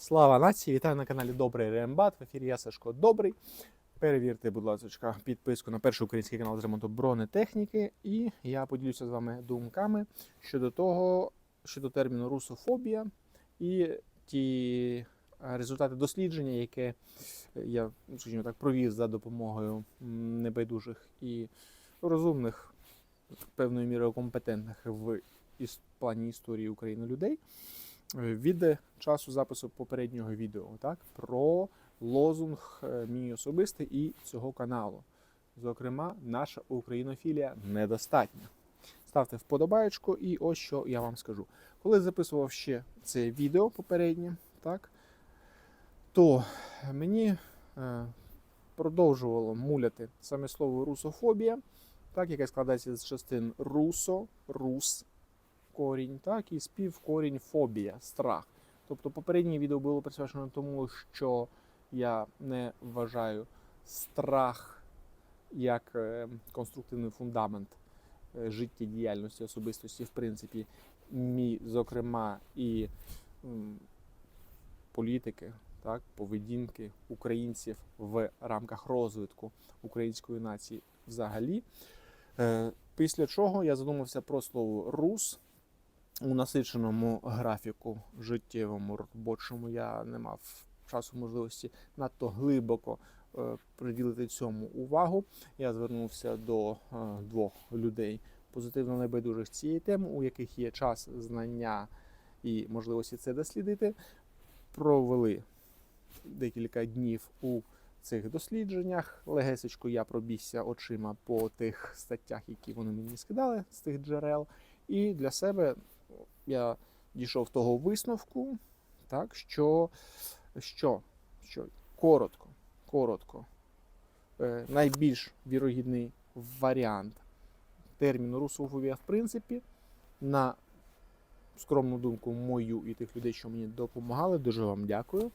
Слава нації! Вітаю на каналі Добрий Рембат. В ефірі я Сашко Добрий. Перевірте, будь ласка, підписку на перший український канал з ремонту бронетехніки. І я поділюся з вами думками щодо того, щодо терміну русофобія і ті е, результати дослідження, яке я, скажімо так, провів за допомогою небайдужих і розумних, певною мірою компетентних в плані історії України людей від часу запису попереднього відео, так, про лозунг е, мій особистий і цього каналу. Зокрема, наша українофілія недостатня. Ставте вподобаєчку, і ось що я вам скажу. Коли записував ще це відео попереднє, так, то мені е, продовжувало муляти саме слово русофобія, так, яке складається з частин русо, рус, корінь, так, і співкорінь фобія, страх. Тобто попереднє відео було присвячено тому, що я не вважаю страх як е, конструктивний фундамент е, життєдіяльності особистості, в принципі, мій, зокрема, і політики, так, поведінки українців в рамках розвитку української нації взагалі. Е, Після чого я задумався про слово рус у насиченому графіку життєвому робочому. Я не мав часу можливості надто глибоко е, приділити цьому увагу. Я звернувся до е, двох людей позитивно небайдужих цієї теми, у яких є час, знання і можливості це дослідити. Провели декілька днів у цих дослідженнях. Легесечко я пробігся очима по тих статтях, які вони мені скидали з тих джерел. І для себе я дійшов того висновку, так, що, що, що коротко, коротко, е, найбільш вірогідний варіант терміну русофобія, в принципі, на скромну думку мою і тих людей, що мені допомагали, дуже вам дякую,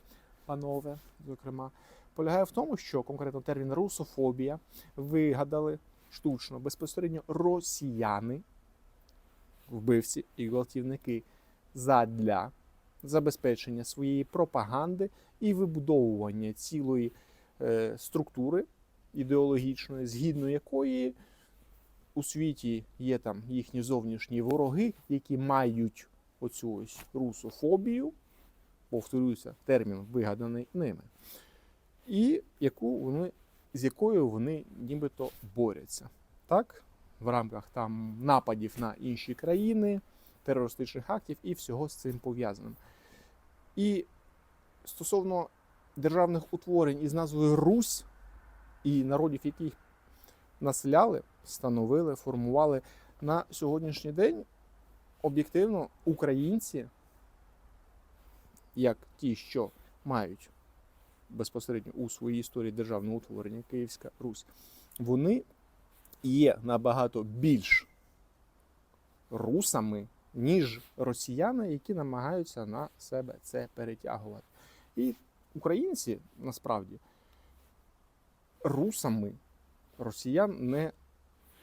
панове, зокрема, полягає в тому, що конкретно термін русофобія вигадали штучно. Безпосередньо росіяни, вбивці і гвалтівники задля забезпечення своєї пропаганди і вибудовування цілої е, структури ідеологічної, згідно якої у світі є там їхні зовнішні вороги, які мають оцю ось русофобію, повторюся, термін вигаданий ними, і яку вони, з якою вони нібито борються. Так? В рамках там нападів на інші країни, терористичних актів і всього з цим пов'язаним. І стосовно державних утворень із назвою Русь і народів, які їх населяли, становили, формували на сьогоднішній день об'єктивно українці, як ті, що мають безпосередньо у своїй історії державне утворення Київська Русь, вони є набагато більш русами, ніж росіяни, які намагаються на себе це перетягувати. І українці насправді русами росіян не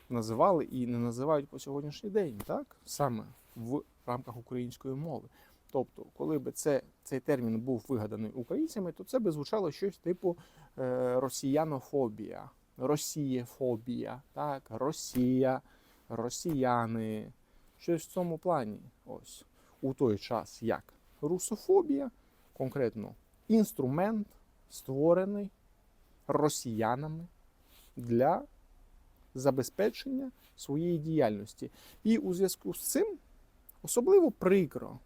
називали і не називають по сьогоднішній день, так? Саме в рамках української мови. Тобто, коли би це, цей термін був вигаданий українцями, то це би звучало щось типу е, росіянофобія, росієфобія, так, Росія, росіяни, щось в цьому плані. Ось у той час, як русофобія, конкретно інструмент, створений росіянами для забезпечення своєї діяльності. І у зв'язку з цим особливо прикро,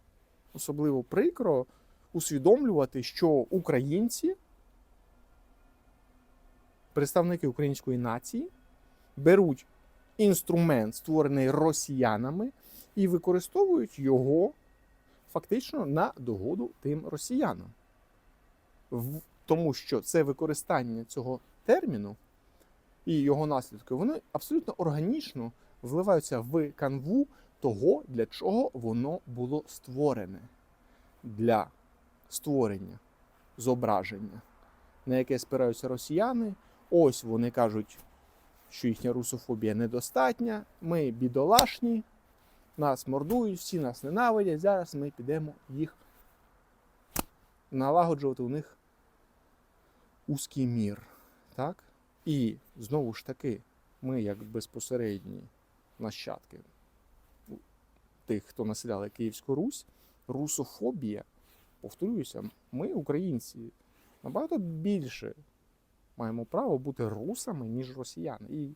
особливо прикро усвідомлювати, що українці, представники української нації, беруть інструмент, створений росіянами, і використовують його фактично на догоду тим росіянам. Тому що це використання цього терміну і його наслідки, вони абсолютно органічно вливаються в канву того, для чого воно було створене. Для створення зображення, на яке спираються росіяни. Ось вони кажуть, що їхня русофобія недостатня, ми бідолашні, нас мордують, всі нас ненавидять. Зараз ми підемо їх налагоджувати у них узкий мір. Так? І знову ж таки, ми, як безпосередні нащадки тих, хто населяли Київську Русь, русофобія, повторююся, ми, українці, набагато більше маємо право бути русами, ніж росіяни. І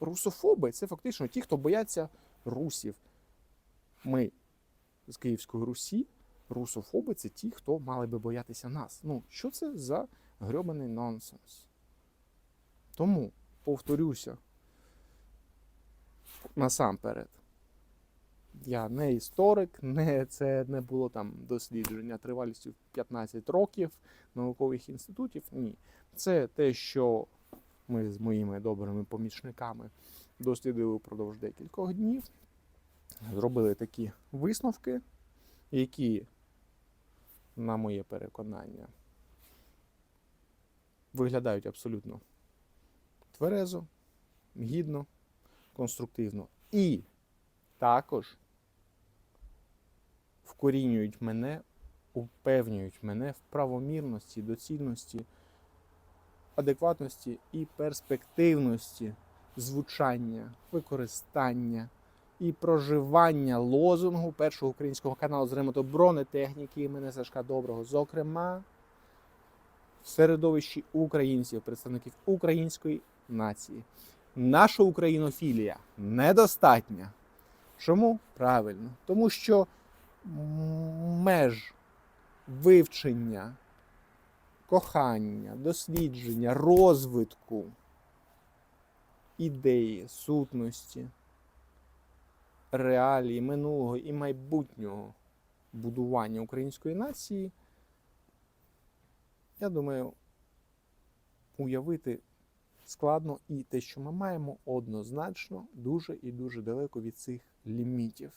русофоби це фактично ті, хто бояться русів. Ми з Київської Русі, русофоби це ті, хто мали би боятися нас. Ну, що це за грьобаний нонсенс? Тому, повторюся, насамперед, я не історик, не, це не було там дослідження тривалістю 15 років наукових інститутів. Ні. Це те, що ми з моїми добрими помічниками дослідили впродовж декількох днів, зробили такі висновки, які, на моє переконання, виглядають абсолютно тверезо, гідно, конструктивно. І також вкорінюють мене, упевнюють мене в правомірності, доцільності, адекватності і перспективності звучання, використання і проживання лозунгу першого українського каналу з ремонту бронетехніки імені Сашка Доброго, зокрема в середовищі українців, представників української нації. Наша українофілія недостатня. Чому? Правильно. Тому що меж вивчення, кохання, дослідження, розвитку ідеї, сутності, реалії минулого і майбутнього будування української нації, я думаю, уявити складно і те, що ми маємо, однозначно дуже і дуже далеко від цих лімітів.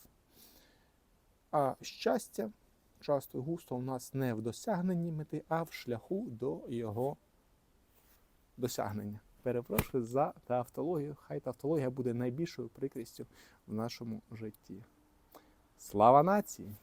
А щастя часто густо у нас не в досягненні мети, а в шляху до його досягнення. Перепрошую за тавтологію. Хай тавтологія буде найбільшою прикрістю в нашому житті. Слава нації!